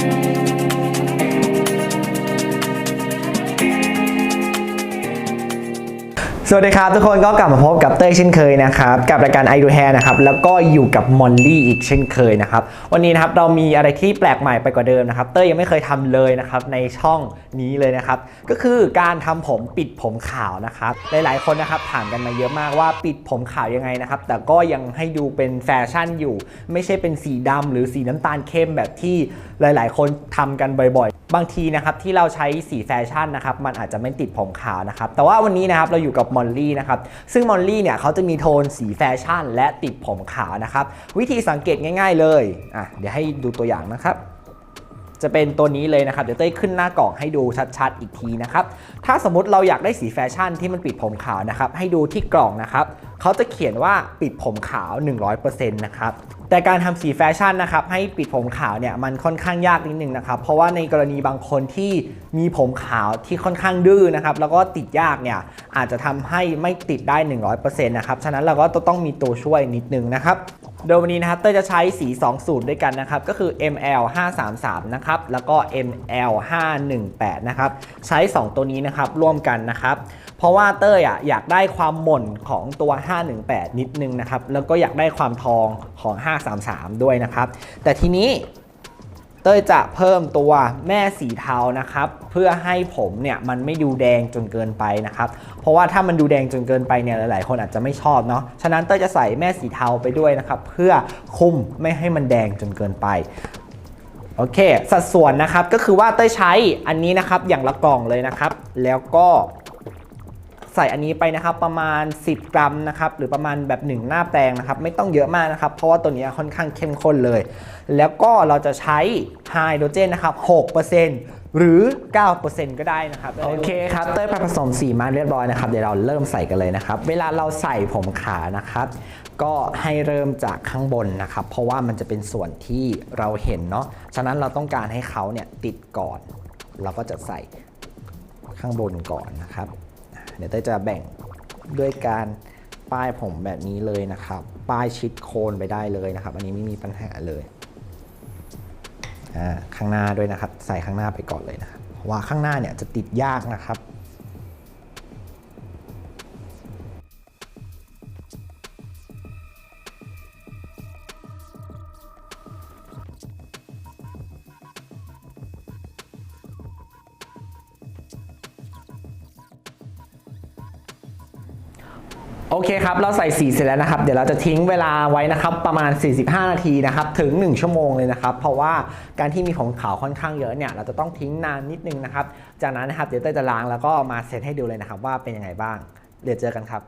Bye. สวัสดีครับ ทุกคนก็กลับมาพบกับเต้ยเช่นเคยนะครับ กับรายการ i do hair นะครับ แล้วก็อยู่กับมอลลี่อีกเช่นเคยนะครับ วันนี้นะครับเรามีอะไรที่แปลกใหม่ไปกว่าเดิมนะครับ เต้ยยังไม่เคยทำเลยนะครับในช่องนี้เลยนะครับ ก็คือการทำผมปิดผมขาวนะครับ หลายๆ คนนะครับถามกันมาเยอะมากว่าปิดผมขาวยังไงนะครับ แต่ก็ยังให้ดูเป็นแฟชั่นอยู่ ไม่ใช่เป็นสีดำหรือสีน้ำตาลเข้มแบบที่หลาย ๆ คนทำกันบ่อยๆ บางทีนะครับที่เราใช้สีแฟชั่นนะครับมันอาจจะไม่ติดผมขาวนะครับแต่ว่าวันนี้นะครับเราอยู่กับมอลลี่นะครับซึ่งมอลลี่เนี่ยเขาจะมีโทนสีแฟชั่น และติดผมขาวนะครับวิธีสังเกตง่าย ๆ เลยอะเดี๋ยวให้ดูตัวอย่างนะครับ จะเป็นตัวนี้เลยนะครับ เดี๋ยวเต้ยขึ้นหน้ากล่องให้ดูชัดๆ อีกทีนะครับ ถ้าสมมติเราอยากได้สีแฟชั่นที่มันปิดผมขาวนะครับ ให้ดูที่กล่องนะครับเขาจะเขียนว่าปิดผมขาว 100%นะครับแต่การทำสีแฟชั่นนะครับให้ปิดผมขาวเนี่ยมันค่อนข้างยากนิดนึงนะครับเพราะว่าในกรณีบางคนที่มีผมขาวที่ค่อนข้างดื้อนะครับแล้วก็ติดยากเนี่ยอาจจะทำให้ไม่ติดได้ 100%นะครับฉะนั้นเราก็ต้องมีตัวช่วยนิดนึงนะครับ โดยวันนี้นะครับเต้ยจะใช้สี 2 สูตรด้วยกันนะครับ ก็คือ ML 533นะครับ แล้วก็ ML 518นะครับ ใช้ 2 ตัวนี้นะครับร่วมกันนะครับ เพราะว่าเต้ยอะอยากได้ความหม่นของตัว 518 นิดนึงนะครับ แล้วก็อยากได้ความทองของ 533 ด้วยนะครับ แต่ทีนี้ เต้ยจะเพิ่มตัวแม่สีเทานะครับ เพื่อให้ผมเนี่ยมันไม่ดูแดงจนเกินไปนะครับ เพราะว่าถ้ามันดูแดงจนเกินไปเนี่ยหลาย ๆ คนอาจจะไม่ชอบเนาะฉะนั้นเต้ยจะใส่แม่สีเทาไปด้วยนะครับ เพื่อคุมไม่ให้มันแดงจนเกินไปโอเค สัดส่วนนะครับก็คือว่าเต้ยใช้อันนี้นะครับอย่างละกล่องเลยนะครับ แล้วก็ ใส่อันนี้ไปนะครับประมาณ 10 กรัมนะครับหรือประมาณแบบหนึ่งหน้าแปรงนะครับไม่ต้องเยอะมากนะครับ เพราะว่าตัวนี้ค่อนข้างเข้มข้นเลย แล้วก็เราจะใช้ไฮโดรเจนนะครับ6%หรือ 9%ก็ได้นะครับ โอเคครับเต้ยไปผสมสีมาเรียบร้อยนะครับ เดี๋ยวเราเริ่มใส่กันเลยนะครับ เวลาเราใส่ผมขานะครับ ก็ให้เริ่มจากข้างบนนะครับ เพราะว่ามันจะเป็นส่วนที่เราเห็นเนาะฉะนั้นเราต้องการให้เขาเนี่ยติดก่อน เราก็จะใส่ข้างบนก่อนนะครับ เดี๋ยวเต้ยจะแบ่งด้วยการป้ายผมแบบนี้เลยนะครับ ป้ายชิดโคนไปได้เลยนะครับ อันนี้ไม่มีปัญหาเลยอ่าข้างหน้าด้วยนะครับ ใส่ข้างหน้าไปก่อนเลยนะครับเพราะว่าข้างหน้าเนี่ยจะติดยากนะครับ โอเคครับ เราใส่สีเสร็จแล้วนะครับ เดี๋ยวเราจะทิ้งเวลาไว้นะครับ ประมาณ 45 นาทีนะครับ ถึง 1 ชั่วโมงเลยนะครับ เพราะว่าการที่มีของขาวค่อนข้างเยอะเนี่ย เราจะต้องทิ้งนานนิดนึงนะครับ จากนั้นนะครับ เดี๋ยวเต้จะล้างแล้วก็มาเซตให้ดูเลยนะครับว่าเป็นยังไงบ้าง เดี๋ยวเจอกันครับ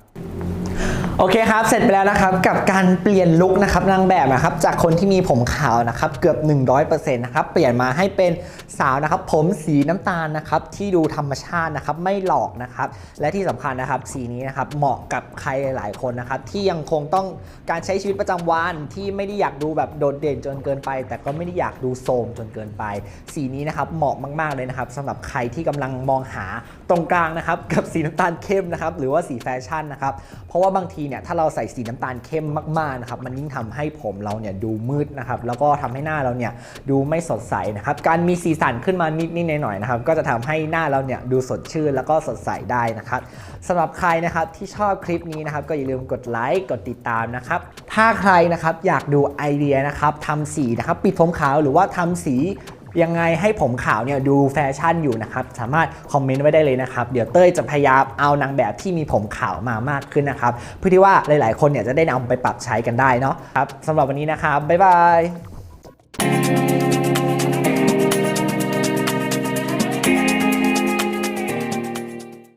โอเคครับ เสร็จไปแล้วนะครับกับการเปลี่ยนลุคนะครับนางแบบนะครับจากคนที่มีผมขาวนะครับเกือบ 100%นะครับเปลี่ยนมาให้เป็นสาวนะครับผมสีน้ำตาลนะครับที่ดูธรรมชาตินะครับไม่หลอกนะครับและที่สำคัญนะครับสีนี้นะครับเหมาะกับใครหลายๆคนนะครับที่ยังคงต้องการใช้ชีวิตประจำวันที่ไม่ได้อยากดูแบบโดดเด่นจนเกินไป แต่ก็ไม่ได้อยากดูโทรมจนเกินไป สีนี้นะครับเหมาะมากๆเลยนะครับสำหรับใครที่กำลังมองหาตรงกลางนะครับกับสีน้ำตาลเข้มนะครับหรือว่าสีแฟชั่นนะครับเพราะว่าบางทีเนี่ยถ้าเราใส่สีน้ำตาลเข้มมากๆนะครับมันยิ่งทำให้ผมเราเนี่ยดูมืดนะครับแล้วก็ทำให้หน้าเราเนี่ยดูไม่สดใสนะครับการมีสีสันขึ้นมานิดๆหน่อยๆนะครับก็จะทำให้หน้าเราเนี่ยดูสดชื่นแล้วก็สดใสได้นะครับสำหรับใครนะครับที่ชอบคลิปนี้นะครับก็อย่าลืมกดไลค์กดติดตามนะครับถ้าใครนะครับอยากดูไอเดียนะครับทำสีนะครับปิดผมขาวหรือว่าทำสี ยังไงให้ผมขาวเนี่ยดูแฟชั่นอยู่นะครับ สามารถคอมเมนต์ไว้ได้เลยนะครับ เดี๋ยวเต้ยจะพยายามเอานางแบบที่มีผมขาวมามากขึ้นนะครับ เพื่อที่ว่าหลาย ๆ คนเนี่ยจะได้นำไปปรับใช้กันได้เนาะครับสำหรับวันนี้นะครับบ๊ายบาย